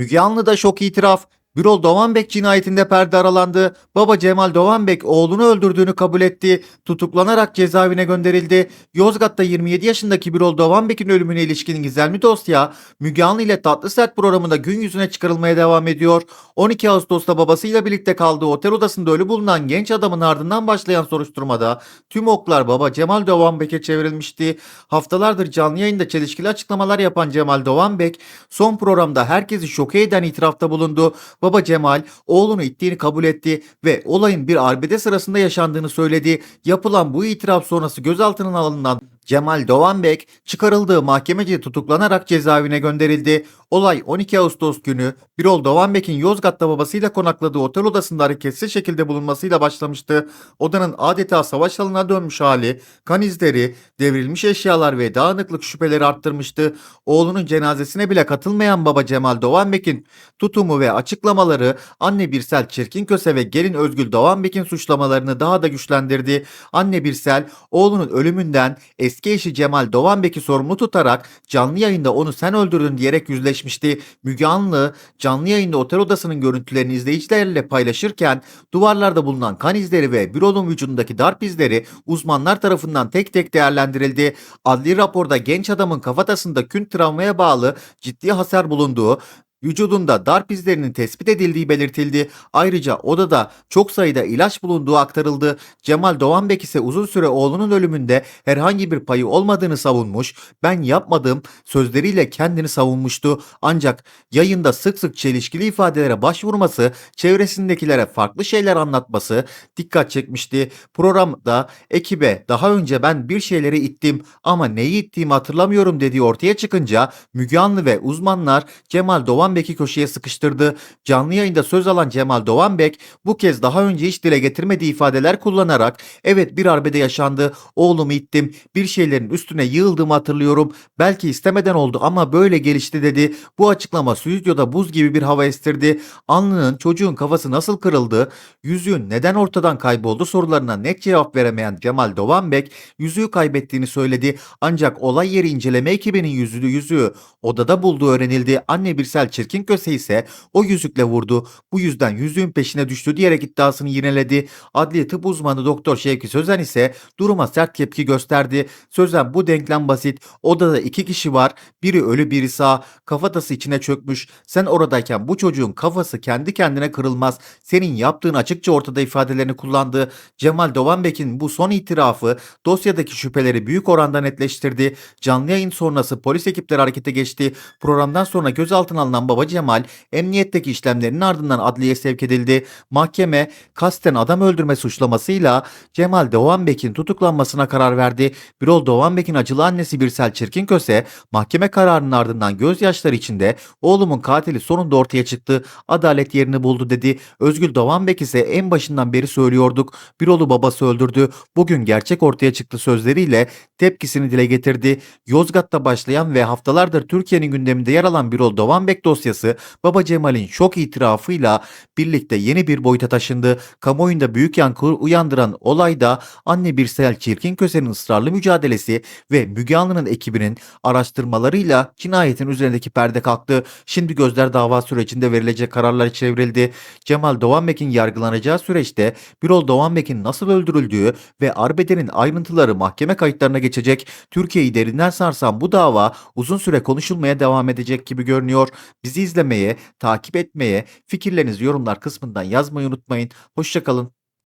Müge Anlı'da şok itiraf. Birol Doğanbek cinayetinde perde aralandı. Baba Cemal Doğanbek oğlunu öldürdüğünü kabul etti. Tutuklanarak cezaevine gönderildi. Yozgat'ta 27 yaşındaki Birol Doğanbek'in ölümüne ilişkin gizemli dosya Müge Anlı ile Tatlı Sert programında gün yüzüne çıkarılmaya devam ediyor. 12 Ağustos'ta babasıyla birlikte kaldığı otel odasında ölü bulunan genç adamın ardından başlayan soruşturmada tüm oklar baba Cemal Doğanbek'e çevrilmişti. Haftalardır canlı yayında çelişkili açıklamalar yapan Cemal Doğanbek son programda herkesi şoke eden itirafta bulundu. Baba Cemal oğlunu ittiğini kabul etti ve olayın bir arbede sırasında yaşandığını söyledi. Yapılan bu itiraf sonrası gözaltına alınan Cemal Doğanbek çıkarıldığı mahkemece tutuklanarak cezaevine gönderildi. Olay 12 Ağustos günü Birol Doğanbek'in Yozgat'ta babasıyla konakladığı otel odasında hareketsiz şekilde bulunmasıyla başlamıştı. Odanın adeta savaş alanına dönmüş hali, kan izleri, devrilmiş eşyalar ve dağınıklık şüpheleri arttırmıştı. Oğlunun cenazesine bile katılmayan baba Cemal Doğanbek'in tutumu ve açıklamaları anne Birsel Çirkinköse ve gelin Özgül Doğanbek'in suçlamalarını daha da güçlendirdi. Anne Birsel oğlunun ölümünden eski eşi Cemal Doğanbek'i sorumlu tutarak canlı yayında onu sen öldürdün diyerek yüzleşmişti. Müge Anlı canlı yayında otel odasının görüntülerini izleyicilerle paylaşırken duvarlarda bulunan kan izleri ve Birol'un vücudundaki darp izleri uzmanlar tarafından tek tek değerlendirildi. Adli raporda genç adamın kafatasında kün travmaya bağlı ciddi hasar bulunduğu, Vücudunda darp izlerinin tespit edildiği belirtildi. Ayrıca odada çok sayıda ilaç bulunduğu aktarıldı. Cemal Doğanbek ise uzun süre oğlunun ölümünde herhangi bir payı olmadığını savunmuş. Ben yapmadım sözleriyle kendini savunmuştu. Ancak yayında sık sık çelişkili ifadelere başvurması, çevresindekilere farklı şeyler anlatması dikkat çekmişti. Programda ekibe daha önce ben bir şeyleri ittim ama neyi ittiğimi hatırlamıyorum dediği ortaya çıkınca Müge Anlı ve uzmanlar Cemal Doğanbek'i köşeye sıkıştırdı. Canlı yayında söz alan Cemal Doğanbek bu kez daha önce hiç dile getirmediği ifadeler kullanarak evet bir arbede yaşandı, oğlumu ittim, bir şeylerin üstüne yığıldığımı hatırlıyorum, belki istemeden oldu ama böyle gelişti dedi. Bu açıklama stüdyoda buz gibi bir hava estirdi. Anlı'nın çocuğun kafası nasıl kırıldı, yüzüğün neden ortadan kayboldu sorularına net cevap veremeyen Cemal Doğanbek yüzüğü kaybettiğini söyledi. Ancak olay yeri inceleme ekibinin yüzüğü yüzüğü odada bulduğu öğrenildi. Anne Birsel Çirkinköse ise o yüzükle vurdu. Bu yüzden yüzüğün peşine düştü diyerek iddiasını yineledi. Adli tıp uzmanı Doktor Şevki Sözen ise duruma sert tepki gösterdi. Sözen bu denklem basit. Odada iki kişi var. Biri ölü biri sağ. Kafatası içine çökmüş. Sen oradayken bu çocuğun kafası kendi kendine kırılmaz. Senin yaptığın açıkça ortada ifadelerini kullandı. Cemal Doğanbek'in bu son itirafı dosyadaki şüpheleri büyük oranda netleştirdi. Canlı yayın sonrası polis ekipleri harekete geçti. Programdan sonra gözaltına alınan baba Cemal emniyetteki işlemlerinin ardından adliyeye sevk edildi. Mahkeme kasten adam öldürme suçlamasıyla Cemal Doğanbek'in tutuklanmasına karar verdi. Birol Doğanbek'in acılı annesi Birsel Çirkinköse mahkeme kararının ardından gözyaşları içinde oğlumun katili sonunda ortaya çıktı. Adalet yerini buldu dedi. Özgül Doğanbek ise en başından beri söylüyorduk. Birol'u babası öldürdü. Bugün gerçek ortaya çıktı sözleriyle tepkisini dile getirdi. Yozgat'ta başlayan ve haftalardır Türkiye'nin gündeminde yer alan Birol Doğanbek dosyası Baba Cemal'in şok itirafıyla birlikte yeni bir boyuta taşındı. Kamuoyunda büyük yankı uyandıran olayda anne Birsel Çirkinköse'nin ısrarlı mücadelesi ve Müge Anlı'nın ekibinin araştırmalarıyla cinayetin üzerindeki perde kalktı. Şimdi gözler dava sürecinde verilecek kararlara çevrildi. Cemal Doğanbek'in yargılanacağı süreçte Birol Doğanbek'in nasıl öldürüldüğü ve arbedenin ayrıntıları mahkeme kayıtlarına geçecek. Türkiye'yi derinden sarsan bu dava uzun süre konuşulmaya devam edecek gibi görünüyor. Bizi izlemeye, takip etmeye, fikirlerinizi yorumlar kısmından yazmayı unutmayın. Hoşçakalın.